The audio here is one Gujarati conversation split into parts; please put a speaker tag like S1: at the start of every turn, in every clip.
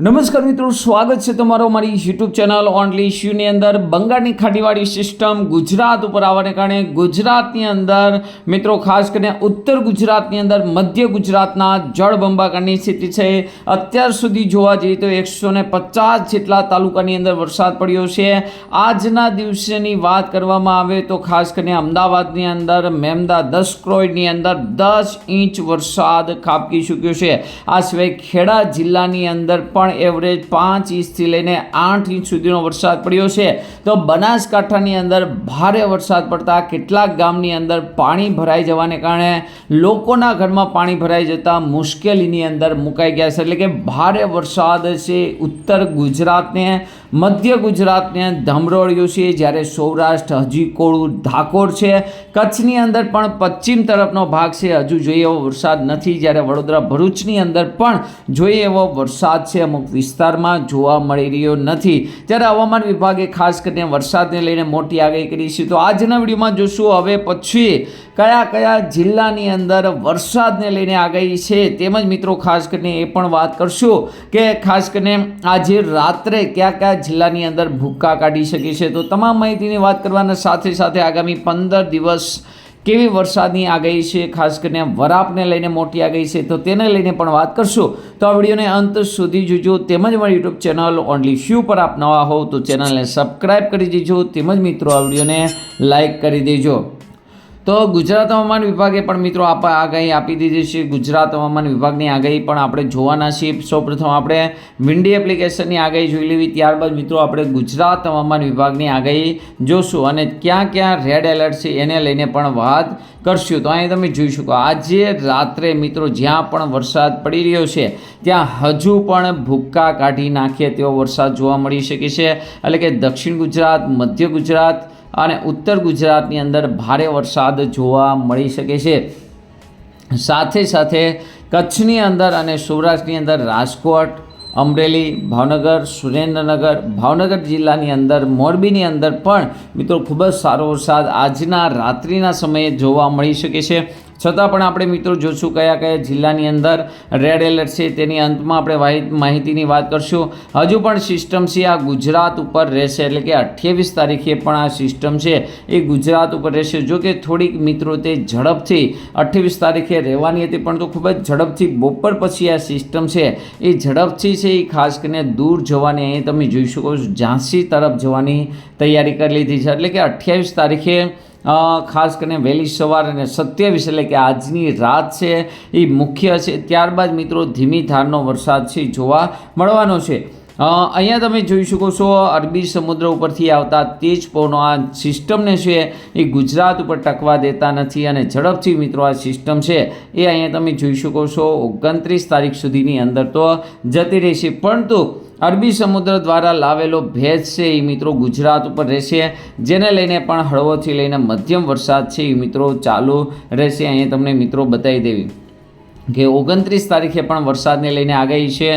S1: નમસ્કાર મિત્રો, સ્વાગત છે તમારો મારી યુટ્યુબ ચેનલ ઓનલી ઇશ્યુની અંદર. બંગાળની ખાડીવાળી સિસ્ટમ ગુજરાત ઉપર આવવાને કારણે ગુજરાતની અંદર, મિત્રો, ખાસ કરીને ઉત્તર ગુજરાતની અંદર, મધ્ય ગુજરાતના જળબંબાકારની સ્થિતિ છે. અત્યાર સુધી જોવા જઈએ તો એકસો ને પચાસ જેટલા તાલુકાની અંદર વરસાદ પડ્યો છે. આજના દિવસેની વાત કરવામાં આવે તો ખાસ કરીને અમદાવાદની અંદર, મેમદા દસ ક્રોયની અંદર દસ ઇંચ વરસાદ ખાબકી ચૂક્યો છે. આ સિવાય ખેડા જિલ્લાની અંદર પણ એવરેજ પાંચ ઇંચથી લઈને આઠ ઇંચ સુધીનો વરસાદ પડ્યો છે. તો બનાસકાંઠાની અંદર ભારે વરસાદ પડતા કેટલાક ગામની અંદર પાણી ભરાઈ જવાને કારણે લોકોના ઘરમાં પાણી ભરાઈ જતા મુશ્કેલીની અંદર મુકાઈ ગયા છે. એટલે કે ભારે વરસાદ છે ઉત્તર ગુજરાતને મધ્ય ગુજરાતને ધમરોળ્યું છે. જ્યારે સૌરાષ્ટ્ર હજી કોળું ધાકોર છે. કચ્છની અંદર પણ પશ્ચિમ તરફનો ભાગ છે. હજુ જોઈએ એવો વરસાદ નથી. જ્યારે વડોદરા ભરૂચની અંદર પણ જોઈએ એવો વરસાદ છે. અમુક વિસ્તારમાં જોવા મળી રહ્યો નથી. ત્યારે હવામાન વિભાગે ખાસ કરીને વરસાદને લઈને મોટી આગાહી કરી છે. તો આજના વિડીયોમાં જોશું હવે પછી કયા કયા જિલ્લાની અંદર વરસાદને લઈને આગાહી છે. તેમજ મિત્રો ખાસ કરીને એ પણ વાત કરશું કે ખાસ કરીને આજે રાત્રે કયા કયા જિલ્લાની અંદર ભૂક્કા કાઢી શકે છે. તો તમામ માહિતીની વાત કરવાના સાથે સાથે આગામી પંદર દિવસ કેવી વરસાદની આગાહી છે? ખાસ કરીને વરાપને લઈને મોટી આગાહી છે. તો તેને લઈને પણ વાત કરશું. તો આ વિડીયોને અંત સુધી જોજો. તેમજ મારી યુટ્યુબ ચેનલ ઓનલી શ્યુ પર આપ નવા હોવ તો ચેનલને સબસ્ક્રાઈબ કરી દેજો. તેમજ મિત્રો, આ વિડીયોને લાઈક કરી દેજો. તો ગુજરાત હવામાન વિભાગે પણ મિત્રો આપ આગાહી આપી દીધી છે. ગુજરાત હવામાન વિભાગની આગાહી પણ આપણે જોવાના છીએ. સૌપ્રથમ આપણે વિન્ડી એપ્લિકેશનની આગાહી જોઈ લેવી. ત્યારબાદ મિત્રો આપણે ગુજરાત હવામાન વિભાગની આગાહી જોશું અને ક્યાં ક્યાં રેડ એલર્ટ છે એને લઈને પણ વાત કરશું. તો અહીં તમે જોઈ શકો, આજે રાત્રે મિત્રો જ્યાં પણ વરસાદ પડી રહ્યો છે, ત્યાં હજુ પણ ભૂક્કા કાઢી નાખે તેવો વરસાદ જોવા મળી શકે છે. એટલે કે દક્ષિણ ગુજરાત, મધ્ય ગુજરાત અને ઉત્તર ગુજરાતની અંદર ભારે વરસાદ જોવા મળી શકે છે. સાથે સાથે કચ્છની અંદર અને સૌરાષ્ટ્રની અંદર રાજકોટ, અમરેલી, ભાવનગર, સુરેન્દ્રનગર, ભાવનગર જિલ્લાની અંદર, મોરબીની અંદર પણ મિત્રો ખૂબ જ સારો વરસાદ આજના રાત્રિના સમયે જોવા મળી શકે છે. છતાં પણ આપણે મિત્રો જોશું કયા કયા જિલ્લાની અંદર રેડ એલર્ટ છે તેની અંતમાં આપણે માહિતીની વાત કરશું. હજુ પણ સિસ્ટમ છે, આ ગુજરાત ઉપર રહેશે. એટલે કે અઠ્યાવીસ તારીખે પણ આ સિસ્ટમ છે, એ ગુજરાત ઉપર રહેશે. જો કે થોડીક મિત્રો તે ઝડપથી અઠ્યાવીસ તારીખે રહેવાની હતી, પણ તો ખૂબ જ ઝડપથી બપોર પછી આ સિસ્ટમ છે, એ ઝડપથી છે, એ ખાસ કરીને દૂર જવાની. અહીં તમે જોઈ શકો છો, ઝાંસી તરફ જવાની તૈયારી કરી લીધી છે. એટલે કે અઠ્યાવીસ તારીખે ખાસ કરીને વહેલી સવાર અને સત્યાવીસ એટલે કે આજની રાત છે, એ મુખ્ય છે. ત્યારબાદ મિત્રો, ધીમી ધારનો વરસાદ છે, જોવા મળવાનો છે. અહીંયા તમે જોઈ શકો છો, અરબી સમુદ્ર ઉપરથી આવતા તેજ પવનો આ સિસ્ટમને છે, એ ગુજરાત ઉપર ટકવા દેતા નથી અને ઝડપથી મિત્રો આ સિસ્ટમ છે, એ અહીંયા તમે જોઈ શકો છો. ઓગણત્રીસ તારીખ સુધીની અંદર તો જતી રહેશે. પરંતુ અરબી સમુદ્ર દ્વારા લાવેલો ભેજ છે એ મિત્રો ગુજરાત ઉપર રહેશે. જેને લઈને પણ હળવોથી લઈને મધ્યમ વરસાદ છે એ મિત્રો ચાલુ રહેશે. અહીંયા તમને મિત્રો બતાવી દેવી. કે ઓગણત્રીસ તારીખે પણ વરસાદને લઈને આગાહી છે.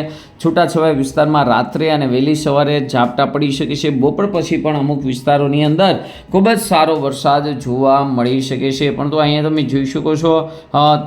S1: છૂટાછવાયા વિસ્તારમાં રાત્રે અને વહેલી સવારે ઝાપટા પડી શકે છે. બપોર પછી પણ અમુક વિસ્તારોની અંદર ખૂબ જ સારો વરસાદ જોવા મળી શકે છે. પરંતુ અહીંયા તમે જોઈ શકો છો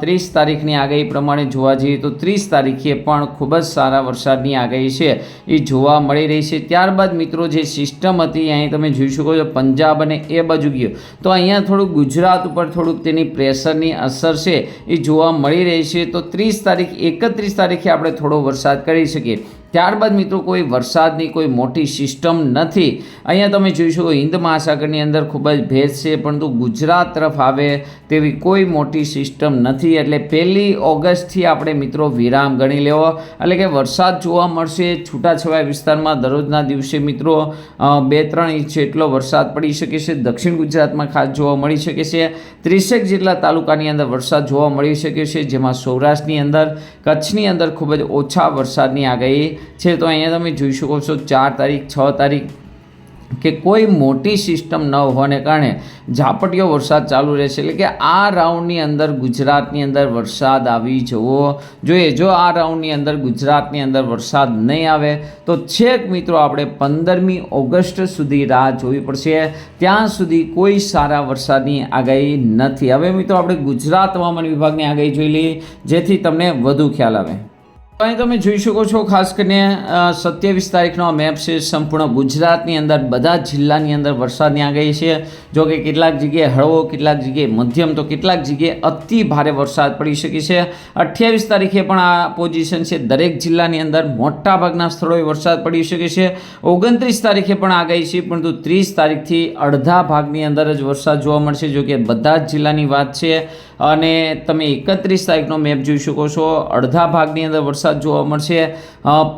S1: ત્રીસ તારીખની આગાહી પ્રમાણે જોવા જઈએ તો ત્રીસ તારીખે પણ ખૂબ જ સારા વરસાદની આગાહી છે. એ જોવા મળી રહી છે. ત્યારબાદ મિત્રો જે સિસ્ટમ હતી, અહીં તમે જોઈ શકો છો, પંજાબ અને એ બાજુ ગયો. તો અહીંયા થોડુંક ગુજરાત ઉપર થોડુંક તેની પ્રેશરની અસર છે. એ જોવા મળી રહી છે. તો ત્રીસ તારીખ એકત્રીસ તારીખે આપણે થોડો વરસાદ કરી શકીએ. ત્યારબાદ મિત્રો કોઈ વરસાદની કોઈ મોટી સિસ્ટમ નથી. અહીંયા તમે જોઈ શકો હિન્દ મહાસાગરની અંદર ખૂબ જ ભેજ છે, પરંતુ ગુજરાત તરફ આવે તેવી કોઈ મોટી સિસ્ટમ નથી. એટલે પહેલી ઓગસ્ટથી આપણે મિત્રો વિરામ ગણી લેવો. એટલે કે વરસાદ જોવા મળશે, છૂટાછવાયા વિસ્તારમાં દરરોજના દિવસે મિત્રો બે ત્રણ ઇંચ જેટલો વરસાદ પડી શકે છે. દક્ષિણ ગુજરાતમાં ખાસ જોવા મળી શકે છે. ત્રીસેક જેટલા તાલુકાની અંદર વરસાદ જોવા મળી શકે છે, જેમાં સૌરાષ્ટ્રની અંદર, કચ્છની અંદર ખૂબ જ ઓછા વરસાદની આગાહી છે, તો અહીંયા તમે જોઈ શકો છો ચાર તારીખ, છ તારીખ કે કોઈ મોટી સિસ્ટમ ન હોવાને કારણે ઝાપટીયો વરસાદ ચાલુ રહેશે. એટલે કે આ રાઉન્ડની અંદર ગુજરાતની અંદર વરસાદ આવી જવો જોઈએ. જો આ રાઉન્ડની અંદર ગુજરાતની અંદર વરસાદ નહીં આવે, તો છેક મિત્રો આપણે પંદરમી ઓગસ્ટ સુધી રાહ જોવી પડશે. ત્યાં સુધી કોઈ સારા વરસાદની આગાહી નથી. હવે મિત્રો આપણે ગુજરાત હવામાન વિભાગની આગાહી જોઈ લઈએ, જેથી તમને વધુ ખ્યાલ આવે. અહીં તમે જોઈ શકો છો, ખાસ કરીને સત્યાવીસ તારીખનો મેપ છે, સંપૂર્ણ ગુજરાતની અંદર, બધા જિલ્લાની અંદર વરસાદની આગાહી છે. જો કે કેટલાક જગ્યાએ હળવો, કેટલાક જગ્યાએ મધ્યમ, તો કેટલાક જગ્યાએ અતિ ભારે વરસાદ પડી શકે છે. અઠ્યાવીસ તારીખે પણ આ પોઝિશન છે. દરેક જિલ્લાની અંદર મોટા ભાગના સ્થળોએ વરસાદ પડી શકે છે. ઓગણત્રીસ તારીખે પણ આગાહી છે, પરંતુ ત્રીસ તારીખથી અડધા ભાગની અંદર જ વરસાદ જોવા મળશે, જો કે બધા જ જિલ્લાની વાત છે. અને તમે એકત્રીસ તારીખનો મેપ જોઈ શકો છો. અડધા ભાગની અંદર વરસાદ જોવા મળશે.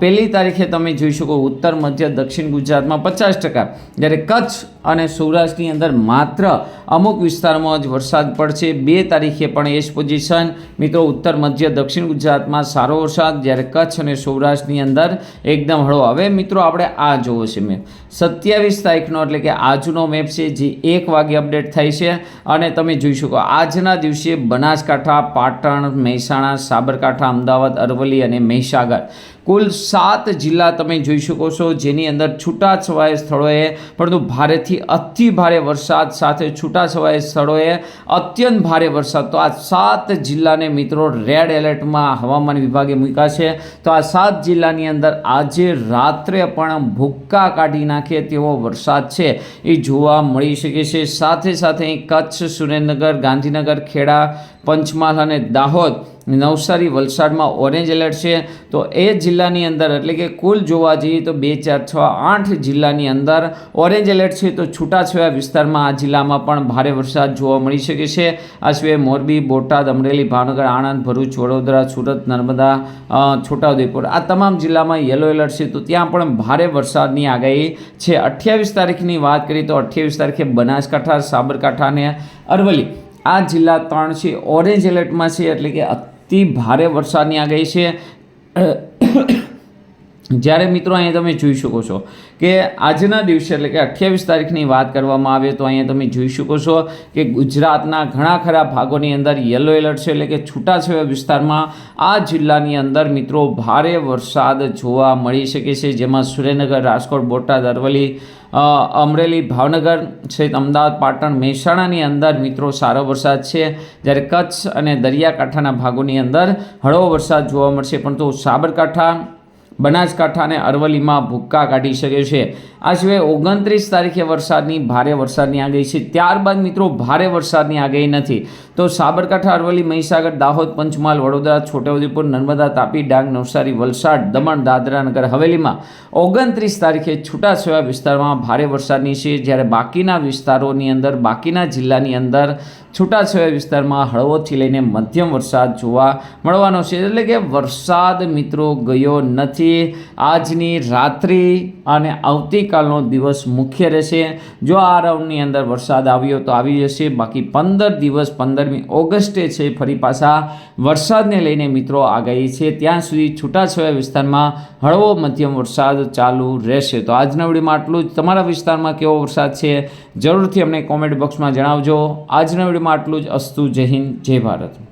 S1: પહેલી તારીખે તમે જોઈ શકો ઉત્તર, મધ્ય, દક્ષિણ ગુજરાતમાં પચાસ ટકા. જ્યારે કચ્છ અને સૌરાષ્ટ્રની અંદર માત્ર અમુક વિસ્તારમાં જ વરસાદ પડશે. બે તારીખે પણ એ જ પોઝિશન મિત્રો, ઉત્તર, મધ્ય, દક્ષિણ ગુજરાતમાં સારો વરસાદ. જ્યારે કચ્છ અને સૌરાષ્ટ્રની અંદર એકદમ હળવો. હવે મિત્રો, આપણે આ જોવો છે મેપ. સત્યાવીસ તારીખનો એટલે કે આજનો મેપ છે, જે એક વાગે અપડેટ થાય છે. અને તમે જોઈ શકો, આજના દિવસે બનાસકાંઠા, પાટણ, મહેસાણા, સાબરકાંઠા, અમદાવાદ, અરવલ્લી અને મહીસાગર કુલ સાત જિલ્લા તમે જોઈ શકો છો, જેની અંદર છૂટાછવાયા સ્થળોએ, પરંતુ ભારેથી અતિ ભારે વરસાદ સાથે છૂટાછવાયા સ્થળોએ અત્યંત ભારે વરસાદ. તો આ સાત જિલ્લાને મિત્રો રેડ એલર્ટમાં હવામાન વિભાગે મૂક્યા છે તો આ સાત જિલ્લાની અંદર આજે રાત્રે પણ ભૂક્કા કાઢી નાખે તેવો વરસાદ છે. એ જોવા મળી શકે છે. સાથે સાથે કચ્છ, સુરેન્દ્રનગર, ગાંધીનગર, ખેડા પંચમહાલ અને દાહોદ નવસારી, વલસાડમાં ઓરેન્જ એલર્ટ છે. તો એ જિલ્લાની અંદર, એટલે કે કુલ જોવા જઈએ તો બે, ચાર, છ, આઠ જિલ્લાની અંદર ઓરેન્જ એલર્ટ છે. તો છૂટાછવાયા વિસ્તારમાં આ જિલ્લામાં પણ ભારે વરસાદ જોવા મળી શકે છે. આ સિવાય મોરબી, બોટાદ, અમરેલી, ભાવનગર, આણંદ, ભરૂચ, વડોદરા, સુરત, નર્મદા છોટાઉદેપુર આ તમામ જિલ્લામાં યલો એલર્ટ છે. તો ત્યાં પણ ભારે વરસાદની આગાહી છે. અઠ્યાવીસ તારીખની વાત કરીએ તો અઠ્યાવીસ તારીખે બનાસકાંઠા, સાબરકાંઠા અને અરવલ્લી. આ જિલ્લા ત્રણ છે. ઓરેન્જ એલર્ટમાં છે એટલે કે અતિ ભારે વરસાદની આગાહી છે. જ્યારે મિત્રો અહીંયા તમે જોઈ શકો છો કે આજના દિવસે એટલે કે અઠ્યાવીસ તારીખની વાત કરવામાં આવે તો અહીંયા તમે જોઈ શકો છો કે ગુજરાતના ઘણા ખરા ભાગોની અંદર યલો એલર્ટ છે એટલે કે છૂટાછવાયા વિસ્તારમાં આ જિલ્લાની અંદર મિત્રો ભારે વરસાદ જોવા મળી શકે છે. જેમાં સુરેન્દ્રનગર, રાજકોટ, બોટાદ, અરવલ્લી અમરેલી, ભાવનગર છે અમદાવાદ, પાટણ, મહેસાણાની અંદર મિત્રો સારો વરસાદ છે. જ્યારે કચ્છ અને દરિયાકાંઠાના ભાગોની અંદર હળવો વરસાદ જોવા મળશે. પરંતુ સાબરકાંઠા બનાસકાંઠા અને અરવલ્લીમાં ભૂક્કા કાઢી શકે છે. આ સિવાય ઓગણત્રીસ તારીખે વરસાદની, ભારે વરસાદની આગાહી છે. ત્યારબાદ મિત્રો, ભારે વરસાદની આગાહી નથી. તો સાબરકાંઠા, અરવલ્લી, મહીસાગર, દાહોદ, પંચમહાલ, વડોદરા, છોટાઉદેપુર, નર્મદા, તાપી, ડાંગ, નવસારી, વલસાડ, દમણ, દાદરા નગર હવેલીમાં ઓગણત્રીસ તારીખે છૂટાછવાયા વિસ્તારમાં ભારે વરસાદની છે. જ્યારે બાકીના વિસ્તારોની અંદર, બાકીના જિલ્લાની અંદર છૂટાછવાયા વિસ્તારમાં હળવોથી લઈને મધ્યમ વરસાદ જોવા મળવાનો છે. એટલે કે વરસાદ મિત્રો ગયો નથી. આજની રાત્રિ અને આવતીકાલનો દિવસ મુખ્ય રહેશે. જો આ રાઉન્ડની અંદર વરસાદ આવ્યો તો આવી જશે. બાકી પંદર દિવસ પંદરમી ઓગસ્ટે છે, ફરી પાછા વરસાદને લઈને મિત્રો આગાહી છે. ત્યાં સુધી છૂટાછવાયા વિસ્તારમાં હળવો મધ્યમ વરસાદ ચાલુ રહેશે. તો આજના વિડીયોમાં આટલું જ. તમારા વિસ્તારમાં કેવો વરસાદ છે, જરૂરથી અમને કોમેન્ટ બોક્સમાં જણાવજો. આજના વિડીયોમાં આટલું જ. અસ્તુ જય હિન્દ, જય ભારત.